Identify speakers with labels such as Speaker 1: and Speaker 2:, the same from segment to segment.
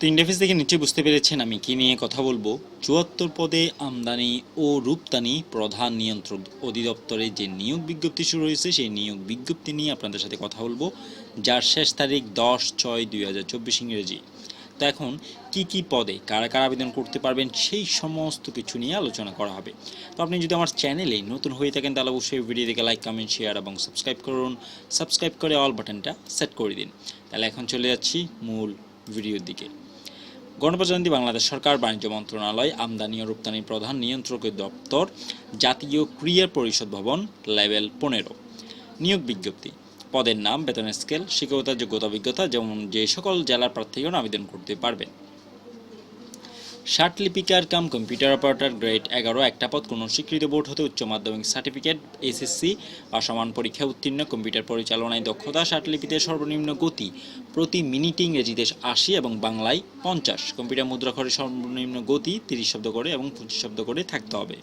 Speaker 1: তো ইন্টারফেস দেখে নিচে বুঝতে পেরেছেন আমি কি নিয়ে কথা বলব। চুয়াত্তর পদে আমদানি ও রূপতানি প্রধান নিয়ন্ত্রক অধিদপ্তরে যে নিয়োগ বিজ্ঞপ্তি শুরু হয়েছে, সেই নিয়োগ বিজ্ঞপ্তি নিয়ে আপনাদের সাথে কথা বলব, যার শেষ তারিখ দশ ছয় দুই হাজার চব্বিশ ইংরেজি। তো এখন কি কি পদে কারা কারা আবেদন করতে পারবেন সেই সমস্ত কিছু নিয়ে আলোচনা করা হবে। তো আপনি যদি আমার চ্যানেলে নতুন হয়ে থাকেন, তাহলে অবশ্যই ভিডিও দেখে লাইক, কমেন্ট, শেয়ার এবং সাবস্ক্রাইব করুন। সাবস্ক্রাইব করে অল বাটনটা সেট করে দিন। তাহলে এখন চলে যাচ্ছি মূল ভিডিওর দিকে। গণপ্রজাতন্ত্রী বাংলাদেশ সরকার, বাণিজ্য মন্ত্রণালয়, আমদানি ও রপ্তানির প্রধান নিয়ন্ত্রকের দপ্তর, জাতীয় ক্রিয়া পরিষদ ভবন, লেভেল পনেরো। নিয়োগ বিজ্ঞপ্তি। পদের নাম, বেতন স্কেল শিক্ষকতা যোগ্যতা, অভিজ্ঞতা, যেমন যে সকল জেলার প্রার্থীগণ আবেদন করতে পারবেন। ষাট লিপিকার কাম কম্পিউটার অপারেটর গ্রেড এগারো, একটা পদ কোনো স্বীকৃত বোর্ড হতে উচ্চ মাধ্যমিক সার্টিফিকেট এসএসসি বা সমান পরীক্ষা উত্তীর্ণ কম্পিউটার পরিচালনায় দক্ষতা ষাট লিপিতে সর্বনিম্ন গতি, প্রতি মিনিটে ইংরেজিতে আশি এবং বাংলায় পঞ্চাশ। কম্পিউটার মুদ্রাক্ষরে সর্বনিম্ন গতি, তিরিশ শব্দ করে এবং পঁচিশ শব্দ করে থাকতে হবে।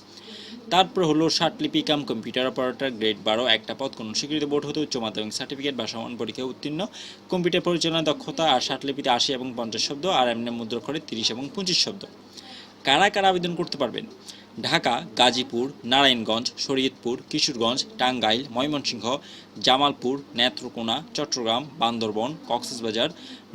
Speaker 1: তারপর হলো লিপি কাম কম্পিউটার অপারেটর গ্রেড বারো, একটা পদ কোনো স্বীকৃত বোর্ড হতে উচ্চ মাধ্যমিক সার্টিফিকেট বা সমান পরীক্ষায় উত্তীর্ণ। কম্পিউটার পরিচালনা দক্ষতা আর লিপিতে আশি এবং পঞ্চাশ শব্দ আর এমনি মুদ্রাক্ষরে তিরিশ এবং পঁচিশ শব্দ। কারা কারা আবেদন করতে পারবেন? ঢাকা, গাজীপুর, নারায়ণগঞ্জ, শরীয়তপুর, কিশোরগঞ্জ, টাঙ্গাইল, ময়মনসিংহ, জামালপুর, নেত্রকোনা, চট্টগ্রাম, বান্দরবন, কক্সবাজার,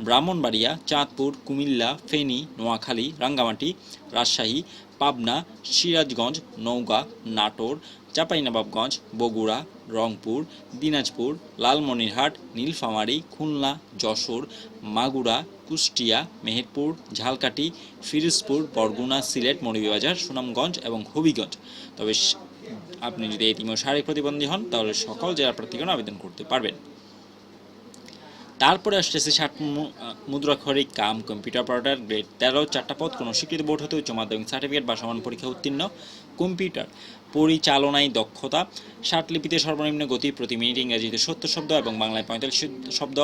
Speaker 1: ব্রাহ্মণবাড়িয়া, চাঁদপুর, কুমিল্লা, ফেনী, নোয়াখালী, রাঙ্গামাটি, রাজশাহী পাবনা, সিরাজগঞ্জ, নওগাঁ, নাটোর, চাঁপাইনবাবগঞ্জ, বগুড়া, রংপুর, দিনাজপুর, লালমনিরহাট, নীলফামারী, খুলনা, যশোর, মাগুরা, কুষ্টিয়া, মেহেরপুর, ঝালকাঠি, ফিরোজপুর, বরগুনা, সিলেট, মৌলভীবাজার, সুনামগঞ্জ এবং হবিগঞ্জ। তবে আপনি যদি এটিমও শারীরিক প্রতিবন্ধী হন, তাহলে সকল জেলা প্রার্থীগণ আবেদন করতে পারবেন। তারপরে আসতেছে ষাট মুদ্রাক্ষরিক কাম কম্পিউটার অপারেটর গ্রেড তেরো, চারটা পদ, কোনো স্বীকৃত বোর্ড হতে উচ্চ মাধ্যমিক সার্টিফিকেট বা সমান পরীক্ষা উত্তীর্ণ কম্পিউটার পরিচালনায় দক্ষতা ষাট লিপিতে সর্বনিম্ন গতি প্রতি মিনিট ইংরেজিতে সত্তর শব্দ এবং বাংলায় পঁয়তাল্লিশ শব্দ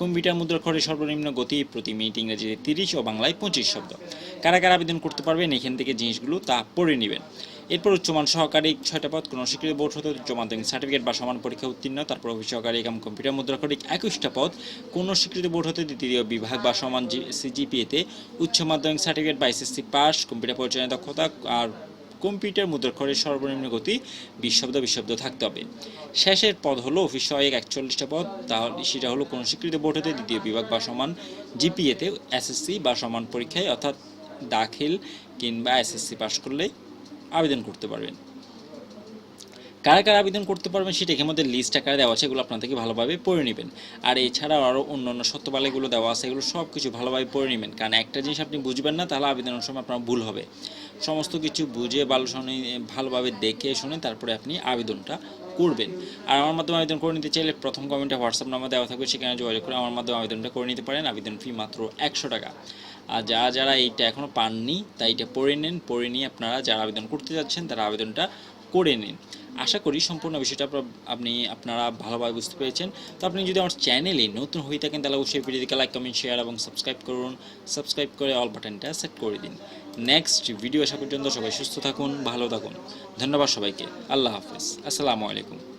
Speaker 1: কম্পিউটার মুদ্রাক্ষরে সর্বনিম্ন গতি প্রতি মিনিট ইংরেজিতে তিরিশ ও বাংলায় পঁচিশ শব্দ। কারা কারা আবেদন করতে পারবেন, এখান থেকে জিনিসগুলো তা পড়ে নেবেন। এরপর উচ্চমান সহকারী ছয়টা পদ, কোনো স্বীকৃত বোর্ড হতে উচ্চ সার্টিফিকেট বা সমান পরীক্ষা উত্তীর্ণ। তারপর অফিস সহকারী এবং কম্পিউটার মুদ্রাক্ষরিক একুশটা পদ, কোনো স্বীকৃত বোর্ড হতে দ্বিতীয় বিভাগ বা সমান সিজিপিএতে উচ্চ মাধ্যমিক সার্টিফিকেট বা এসএসসি পাস, কম্পিউটার পরিচালনা দক্ষতা আর কম্পিউটার মুদ্রাক্ষরের সর্বনিম্ন গতি বিশ শব্দ থাকতে হবে। শেষের পদ হলো অফিস সহায়ক একচল্লিশটা পদ, তাহলে সেটা হলো কোনো স্বীকৃত বোর্ড হতে দ্বিতীয় বিভাগ বা সমান জিপিএতে এসএসসি বা সমান পরীক্ষায়, অর্থাৎ দাখিল কিংবা এসএসসি পাশ করলে আবেদন করতে পারবেন। কারা কারা আবেদন করতে পারবেন সেটা মধ্যে লিস্ট আকারে দেওয়া আছে, এগুলো আপনার থেকে ভালোভাবে পড়ে নেবেন। আর এছাড়াও আরও অন্য অন্য সত্যবালাগুলো দেওয়া আছে, এগুলো সব কিছু ভালোভাবে পড়ে নেবেন। কারণ একটা জিনিস আপনি বুঝবেন না, তাহলে আবেদনের সময় আপনার ভুল হবে। সমস্ত কিছু বুঝে, ভালো শুনে, ভালোভাবে দেখে শুনে তারপরে আপনি আবেদনটা করবেন। আর আমার মাধ্যমে আবেদন করে নিতে চাইলে প্রথম কমেন্টে হোয়াটসঅ্যাপ নাম্বার দেওয়া থাকবে, সেখানে যোগাযোগ করে আমার মাধ্যমে আবেদনটা করে নিতে পারেন। আবেদন ফি মাত্র একশো টাকা। আর যারা যারা এইটা এখনও পাননি, তাই এটা পড়ে নেন, পড়ে নিয়ে আপনারা যারা আবেদন করতে যাচ্ছেন, তারা আবেদনটা করে নিন। আশা করি সম্পূর্ণ বিষয়টা আপনি, আপনারা ভালোভাবে বুঝতে পেরেছেন। তো আপনি যদি আমার চ্যানেলে নতুন হয়ে থাকেন, তাহলে অবশ্যই ভিডিওটিকে লাইক কমেন্ট শেয়ার এবং সাবস্ক্রাইব করুন। সাবস্ক্রাইব করে অল বাটনটা সেট করে দিন। নেক্সট ভিডিও আসা পর্যন্ত সবাই সুস্থ থাকুন, ভালো থাকুন। ধন্যবাদ সবাইকে। আল্লাহ হাফেজ। আসসালামু আলাইকুম।